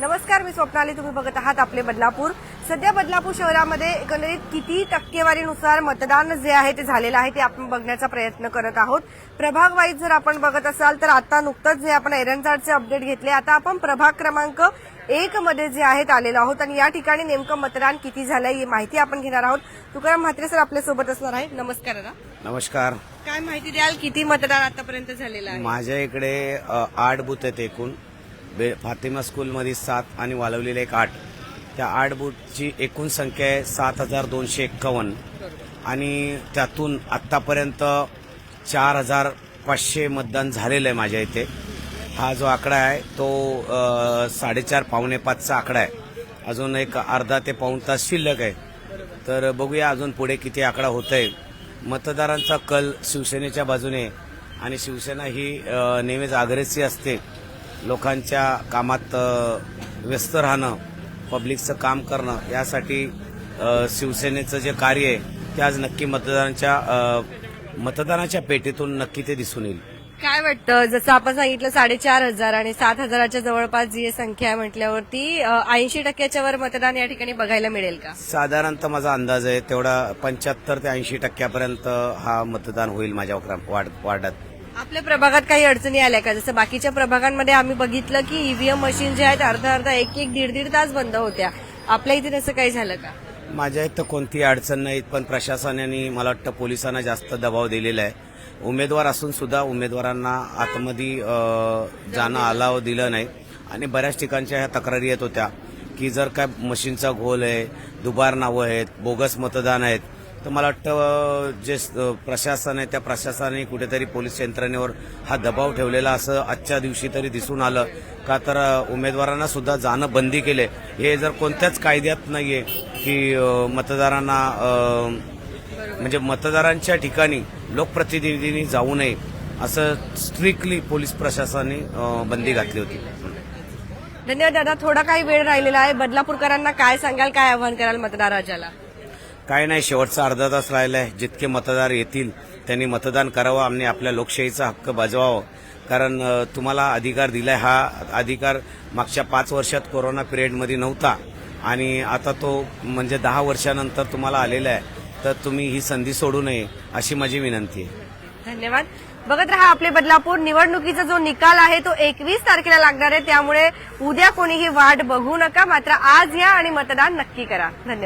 नमस्कार मी स्वप्नाली. तुम्ही बघत आहात आपले बदलापूर. सध्या बदलापूर शहरामध्ये एकंदरीत किती टक्केवारीनुसार मतदान जे आहे ते झालेलं आहे ते आपण बघण्याचा प्रयत्न करत आहोत. प्रभाग वाईज जर आपण बघत असाल तर आता नुकतंच जे आपण एरनचार्डचे अपडेट घेतले आता आपण प्रभाग क्रमांक एक मध्ये जे आहेत आलेलो आहोत आणि या ठिकाणी नेमकं मतदान किती झालंय ही माहिती आपण घेणार आहोत. तुकाराम म्हात्रे सर आपल्यासोबत असणार आहे. नमस्कार दादा. नमस्कार. काय माहिती द्याल किती मतदान आतापर्यंत झालेलं आहे? माझ्या इकडे आठ बूथ आहेत एकूण. बे फातिमा स्कूलमध्ये सात आणि वालवलेले एक आठ. त्या आठ बूथची एकूण संख्या आहे सात हजार दोनशे एक्कावन्न. आणि त्यातून आत्तापर्यंत चार हजार पाचशे मतदान झालेलं आहे माझ्या इथे. हा जो आकडा आहे तो साडेचार पावणे पाचचा आकडा आहे. अजून एक अर्धा ते पाऊण तास शिल्लक आहे. तर बघूया अजून पुढे किती आकडा होत आहे मतदारांचा कल शिवसेनेच्या बाजूने आणि शिवसेना ही नेहमीच आग्रेसी असते. लोकांच्या कामात व्यस्त राहणं पब्लिकचं काम करणं यासाठी शिवसेनेचं जे कार्य आहे ते आज नक्की मतदारांच्या मतदानाच्या पेटीतून नक्की ते दिसून येईल. काय वाटतं? जसं आपण सांगितलं साडेचार हजार आणि सात हजाराच्या जवळपास जी संख्या आहे म्हटल्यावरती ऐंशी टक्क्याच्या वर मतदान या ठिकाणी बघायला मिळेल का? साधारणतः माझा अंदाज आहे तेवढा पंच्याहत्तर ते ऐंशी टक्क्यापर्यंत हा मतदान होईल माझ्या वार्डात. आपल्या प्रभागात काही अडचणी आल्या का? जसं बाकीच्या प्रभागांमध्ये आम्ही बघितलं की ईव्हीएम मशीन जे आहेत अर्धा अर्धा एक एक दीड दीड तास बंद होत्या. आपल्या इथे तसं काही झालं का? माझ्या इथं कोणतीही अडचण नाहीत पण प्रशासनाने मला वाटतं पोलिसांना जास्त दबाव दिलेला आहे. उमेदवार असून सुद्धा उमेदवारांना आतमध्ये जाणं अलाव दिलं नाही. आणि बऱ्याच ठिकाणच्या ह्या तक्रारी येत होत्या की जर काय मशीनचा घोल आहे दुबार नावं आहेत बोगस मतदान आहेत तर मला वाटतं जे प्रशासन आहे त्या प्रशासनाने कुठेतरी पोलीस यंत्रणेवर हा दबाव ठेवलेला असं आजच्या दिवशी तरी दिसून आलं. का तर उमेदवारांना सुद्धा जाणं बंदी केले. हे जर कोणत्याच कायद्यात नाहीये की मतदारांना म्हणजे मतदारांच्या ठिकाणी लोकप्रतिनिधींनी जाऊ नये असं स्ट्रिक्टली पोलीस प्रशासनाने बंदी घातली होती. धन्यवाद दादा. थोडा काही वेळ राहिलेला आहे. बदलापूरकरांना काय सांगाल काय आव्हान कराल मतदार काय नाही शेवटचा अर्धा तास राहिलाय. जितके मतदार येतील त्यांनी मतदान करावं आणि आपल्या लोकशाहीचा हक्क बजवावं. कारण तुम्हाला अधिकार दिलाय हा अधिकार मागच्या पाच वर्षात कोरोना पिरियडमध्ये नव्हता. आणि आता तो म्हणजे दहा वर्षानंतर तुम्हाला आलेला आहे. तर तुम्ही ही संधी सोडू नये अशी माझी विनंती आहे. धन्यवाद. बघत रहा आपले बदलापूर. निवडणुकीचा जो निकाल आहे तो एकवीस तारखेला लागणार आहे. त्यामुळे उद्या कोणीही वाट बघू नका. मात्र आज या आणि मतदान नक्की करा. धन्यवाद.